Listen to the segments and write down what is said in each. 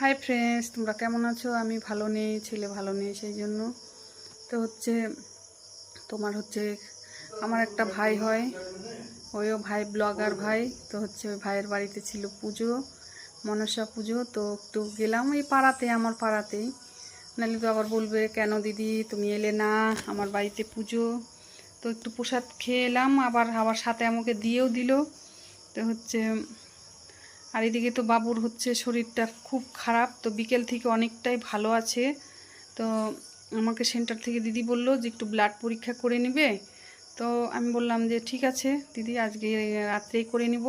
Hi friends তোমরা কেমন আছো? আমি ভালো নেই, ছেলে ভালো নেই, সেই জন্য। তো হচ্ছে, তোমার হচ্ছে, আমার একটা ভাই হয়। ওইও ভাই ব্লগার ভাই। তো হচ্ছে, ওই ভাইয়ের বাড়িতে ছিল পুজো, মনসা পুজো। তো একটু গেলাম ওই পাড়াতে, আমার পাড়াতেই। নাহলে তো আবার বলবে, কেন দিদি, তুমি এলে না? আমার বাড়িতে পুজো। তো একটু প্রসাদ খেয়ে এলাম, আবার আবার সাথে আমাকে দিয়েও দিল। তো হচ্ছে আর এদিকে তো বাবুর হচ্ছে শরীরটা খুব খারাপ, তো বিকেল থেকে অনেকটাই ভালো আছে। তো আমাকে সেন্টার থেকে দিদি বলল যে একটু ব্লাড পরীক্ষা করে নেবে। তো আমি বললাম যে ঠিক আছে দিদি, আজকে রাত্রেই করে নিব।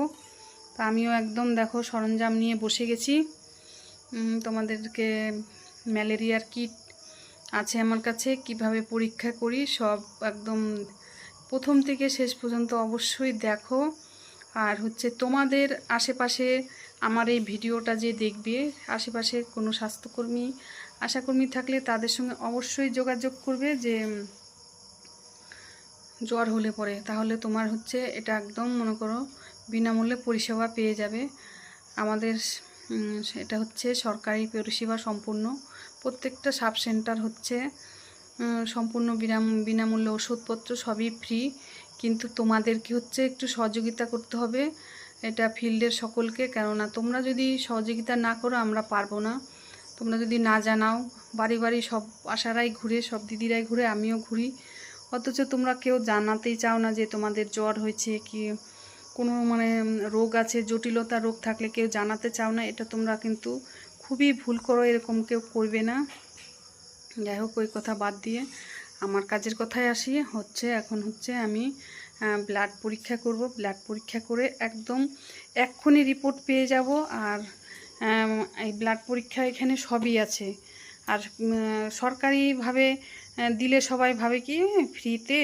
তো আমিও একদম দেখো সরঞ্জাম নিয়ে বসে গেছি। তোমাদেরকে ম্যালেরিয়ার কিট আছে আমার কাছে, কীভাবে পরীক্ষা করি সব একদম প্রথম থেকে শেষ পর্যন্ত অবশ্যই দেখো। আর হচ্ছে তোমাদের আশেপাশে আমার এই ভিডিওটা যে দেখবে, আশেপাশে কোনো স্বাস্থ্যকর্মী, আশাকর্মী থাকলে তাদের সঙ্গে অবশ্যই যোগাযোগ করবে যে জ্বর হলে পরে। তাহলে তোমার হচ্ছে এটা একদম মনে করো বিনামূল্যে পরিষেবা পেয়ে যাবে। আমাদের এটা হচ্ছে সরকারি পরিষেবা সম্পূর্ণ। প্রত্যেকটা সাব সেন্টার হচ্ছে সম্পূর্ণ বিনাম, বিনামূল্যে ওষুধপত্র সবই ফ্রি। কিন্তু তোমাদেরকে হচ্ছে একটু সহযোগিতা করতে হবে এটা ফিল্ডের সকলকে। কেননা তোমরা যদি সহযোগিতা না করো, আমরা পারব না। তোমরা যদি না জানাও, বাড়ি বাড়ি সব আশারাই ঘুরে, সব দিদিরাই ঘুরে, আমিও ঘুরি। অথচ তোমরা কেউ জানাতেই চাও না যে তোমাদের জ্বর হয়েছে কি, কোনো মানে রোগ আছে, জটিলতা রোগ থাকলে কেউ জানাতে চাও না, এটা তোমরা কিন্তু খুবই ভুল করো, এরকম কেউ করবে না। যাই হোক, ওই কথা বাদ দিয়ে। আমার কাজের কথায় আসি, হচ্ছে এখন হচ্ছে আমি ব্লাড পরীক্ষা করব। ব্লাড পরীক্ষা করে একদম এক্ষুনি রিপোর্ট পেয়ে যাব আর এই ব্লাড পরীক্ষা এখানে সবই আছে। আর সরকারিভাবে দিলে সবাই ভাবে কি, ফ্রিতে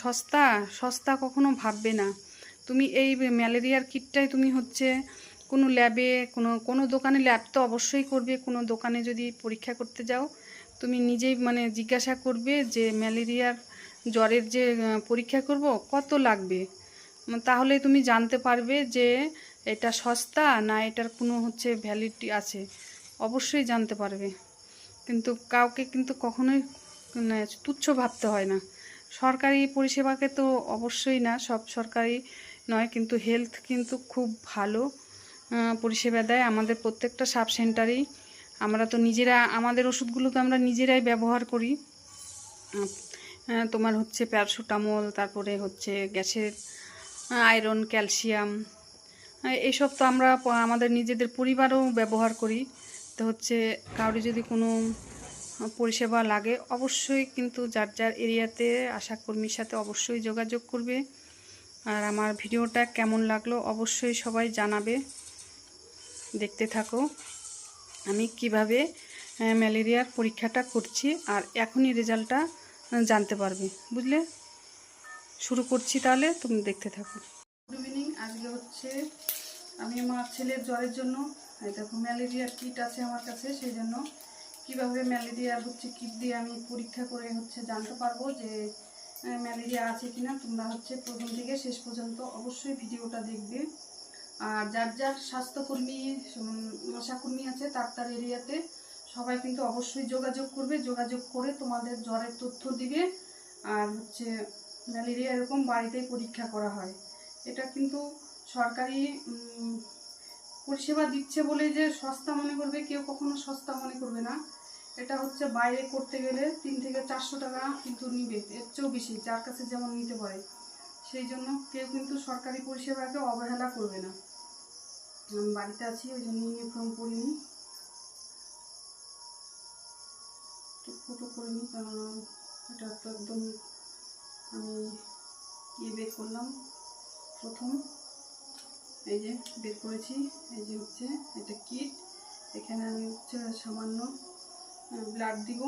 সস্তা সস্তা কখনো ভাববে না। তুমি এই ম্যালেরিয়ার কিটটাই তুমি হচ্ছে কোনো ল্যাবে কোনো কোনো দোকানে ল্যাব তো অবশ্যই করবে। কোনো দোকানে যদি পরীক্ষা করতে যাও তুমি নিজেই মানে জিজ্ঞাসা করবে যে ম্যালেরিয়ার জ্বরের যে পরীক্ষা করব, কত লাগবে? তাহলে তুমি জানতে পারবে যে এটা সস্তা না এটার কোনো হচ্ছে ভ্যালিডিটি আছে। অবশ্যই জানতে পারবে। কিন্তু কাউকে কিন্তু কখনোই তুচ্ছ ভাবতে হয় না। সরকারি পরিষেবাকে তো অবশ্যই না, সব সরকারি নয়, কিন্তু হেলথ কিন্তু খুব ভালো পরিষেবা দেয়। আমাদের প্রত্যেকটা সাব সেন্টারেই আমরা তো নিজেরা, আমাদের ওষুধগুলো তো আমরা নিজেরাই ব্যবহার করি। তোমার হচ্ছে প্যারাসিটামল, তারপরে হচ্ছে গ্যাসের আয়রন, ক্যালসিয়াম এইসব তো আমরা আমাদের নিজেদের পরিবারও ব্যবহার করি। তো হচ্ছে কাউরি যদি কোনো পরিষেবা লাগে, অবশ্যই কিন্তু যার যার এরিয়াতে আশাকর্মীর সাথে অবশ্যই যোগাযোগ করবে। আর আমার ভিডিওটা কেমন লাগল অবশ্যই সবাই জানাবে। দেখতে থাকো। আমি কীভাবে ম্যালেরিয়ার পরীক্ষাটা করছি আর এখনই রেজাল্টটা জানতে পারবে। বুঝলে? শুরু করছি তাহলে, তুমি দেখতে থাকো। গুড ইভিনিং আজকে হচ্ছে আমি আমার ছেলের জ্বরের জন্য দেখো, ম্যালেরিয়ার কিট আছে আমার কাছে, সেই জন্য কীভাবে ম্যালেরিয়ার হচ্ছে, কিট দিয়ে আমি পরীক্ষা করে হচ্ছে জানতে পারব যে ম্যালেরিয়া আছে কিনা। তোমরা হচ্ছে প্রথম থেকে শেষ পর্যন্ত অবশ্যই ভিডিওটা দেখবে। আর যার যার স্বাস্থ্যকর্মী আশাকর্মী আছে তার তার এরিয়াতে সবাই কিন্তু অবশ্যই যোগাযোগ করবে, যোগাযোগ করে তোমাদের জ্বরের তথ্য দিবে। আর হচ্ছে ম্যালেরিয়া এরকম বাড়িতেই পরীক্ষা করা হয়। এটা কিন্তু সরকারি পরিষেবা দিচ্ছে বলে যে সস্তা মনে করবে, কেউ কখনো সস্তা মনে করবে না। এটা হচ্ছে বাইরে করতে গেলে তিন থেকে চারশো টাকা কিন্তু নিবে, এর চেয়েও বেশি, যার কাছে যেমন নিতে পারে। সেই জন্য কেউ কিন্তু সরকারি পরিষেবাকে অবহেলা করবে না। আমি বাড়িতে আছি, ওই জন্য ইউনিফর্ম পরিনি। একটু ফটো করে নিই কারণ এটা তো একদম আমি ইয়ে বের করলাম প্রথম। এই যে বের করেছি, এই যে হচ্ছে এটা কিট এখানে আমি হচ্ছে সামান্য ব্লাড দিব।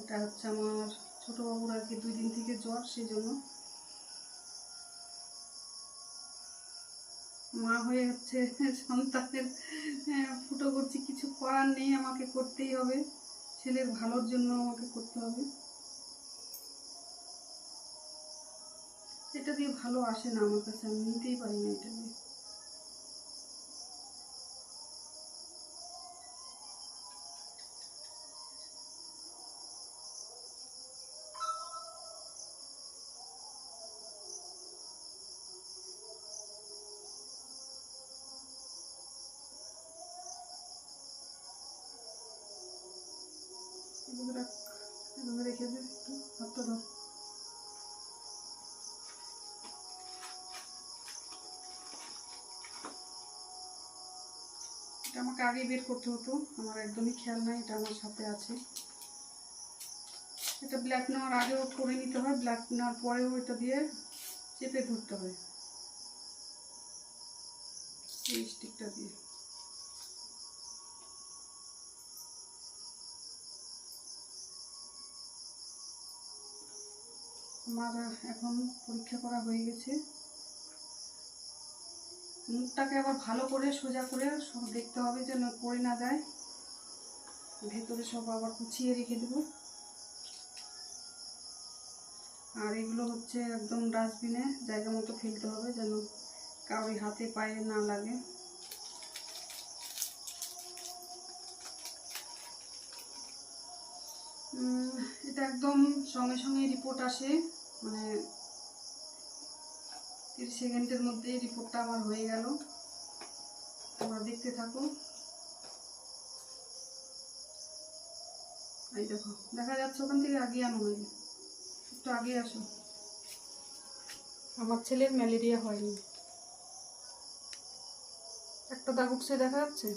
এটা হচ্ছে আমার ছোটো বাবুর আর কি দুই দিন থেকে জ্বর, সেই জন্য মা হয়ে হচ্ছে সন্তানের আহ, ফুটো করছি কিছু করার নেই আমাকে করতেই হবে। ছেলের ভালোর জন্য আমাকে করতে হবে। এটা দিয়ে ভালো আসে না আমার কাছে আমি নিতেই পারি না এটা দিয়ে। এটা আমাকে আগে বের করতে হতো, আমার একদমই খেয়াল নাই, এটা আমার সাথে আছে। এটা ব্ল্যাক নেওয়ার আগেও করে নিতে হয় ব্ল্যাক নেওয়ার পরেও এটা দিয়ে চেপে ধরতে হয়। এই স্টিকটা দিয়ে। আমার এখন পরীক্ষা করা হয়ে গেছে। মুখটাকে আবার ভালো করে সোজা করে সব দেখতে হবে যেন পড়ে না যায়। ভেতরে সব আবার গুছিয়ে রেখে দেবো। আর এগুলো হচ্ছে একদম ডাস্টবিনে জায়গা মতো ফেলতে হবে যেন কারোর হাতে পায়ে না লাগে। এটা একদম সঙ্গে সঙ্গে রিপোর্ট আসে। মানে তিরিশ সেকেন্ডের মধ্যেই রিপোর্টটা আমার হয়ে গেল। তোমরা দেখতে থাকো। এই দেখো, দেখা যাচ্ছে ওখান থেকে আগে আনো হয়নি। একটু আগে আসো। আমার ছেলের ম্যালেরিয়া হয়নি। একটা দাগ উঠছে দেখা যাচ্ছে?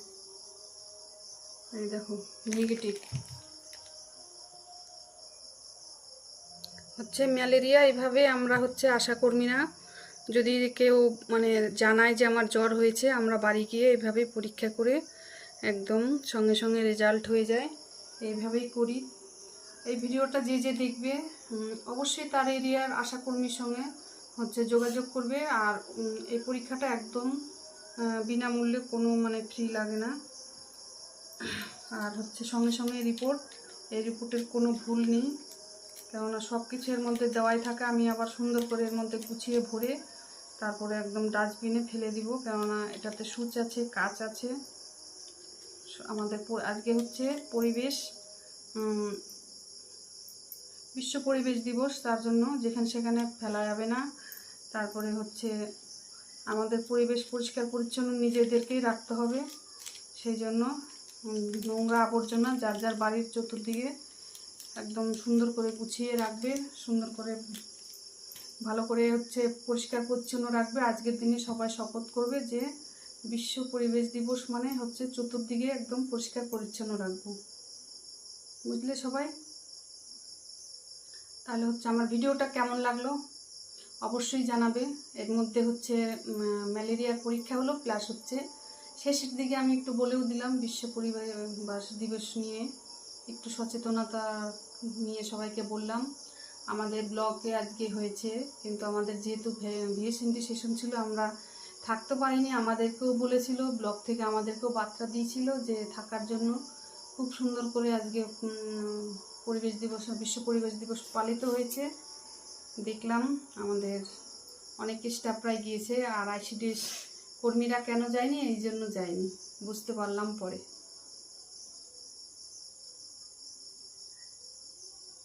এই দেখো নেগেটিভ হচ্ছে ম্যালেরিয়া, এভাবে আমরা হচ্ছে আশাকর্মীরা যদি কেউ মানে জানায় যে আমার জ্বর হয়েছে, আমরা বাড়ি গিয়ে এভাবে পরীক্ষা করে একদম সঙ্গে সঙ্গে রেজাল্ট হয়ে যায়। এইভাবেই করি। এই ভিডিওটা যে যে দেখবে অবশ্যই তার এরিয়ার আশাকর্মীর সঙ্গে হচ্ছে যোগাযোগ করবে আর এই পরীক্ষাটা একদম বিনামূল্যে কোনো মানে ফ্রি লাগে না। আর হচ্ছে সঙ্গে সঙ্গে রিপোর্ট, এই রিপোর্টের কোনো ভুল নেই। কেননা সব কিছু এর মধ্যে দেওয়াই থাকে, আমি আবার সুন্দর করে এর মধ্যে গুছিয়ে ভরে তারপরে একদম ডাস্টবিনে ফেলে দিব, কেননা এটাতে সুচ আছে, কাচ আছে। আমাদের আজকে হচ্ছে পরিবেশ বিশ্ব পরিবেশ দিবস, তার জন্য যেখানে সেখানে ফেলা যাবে না। তারপরে হচ্ছে আমাদের পরিবেশ পরিষ্কার পরিচ্ছন্ন নিজেদেরকেই রাখতে হবে। সেই জন্য নোংরা আবর্জনা যার যার বাড়ির চতুর্দিকে একদম সুন্দর করে গুছিয়ে রাখবে, সুন্দর করে ভালো করে হচ্ছে পরিষ্কার পরিচ্ছন্ন রাখবে। আজকের দিনে সবাই শপথ করবে যে বিশ্ব পরিবেশ দিবস মানে হচ্ছে চতুর্দিকে একদম পরিষ্কার পরিচ্ছন্ন রাখব। বুঝলে সবাই? তাহলে হচ্ছে আমার ভিডিওটা কেমন লাগল? অবশ্যই জানাবে। এর মধ্যে হচ্ছে ম্যালেরিয়ার পরীক্ষা হলো প্লাস হচ্ছে শেষের দিকে আমি একটু বলেও দিলাম বিশ্ব পরিবেশ দিবস নিয়ে। একটু সচেতনতা নিয়ে সবাইকে বললাম। আমাদের ব্লকে আজকে হয়েছে, কিন্তু আমাদের যেহেতু ভিএসএনটি সেশন ছিল, আমরা থাকতে পারিনি। আমাদেরকেও বলেছিল, ব্লক থেকে আমাদেরকেও বার্তা দিয়েছিল যে থাকার জন্য খুব সুন্দর করে আজকে পরিবেশ দিবস, বিশ্ব পরিবেশ দিবস পালিত হয়েছে। দেখলাম আমাদের অনেক স্টাফরাই গিয়েছে, আর আইসিডিএস কর্মীরা কেন যায়নি? এই জন্য যায়নি। বুঝতে পারলাম পরে।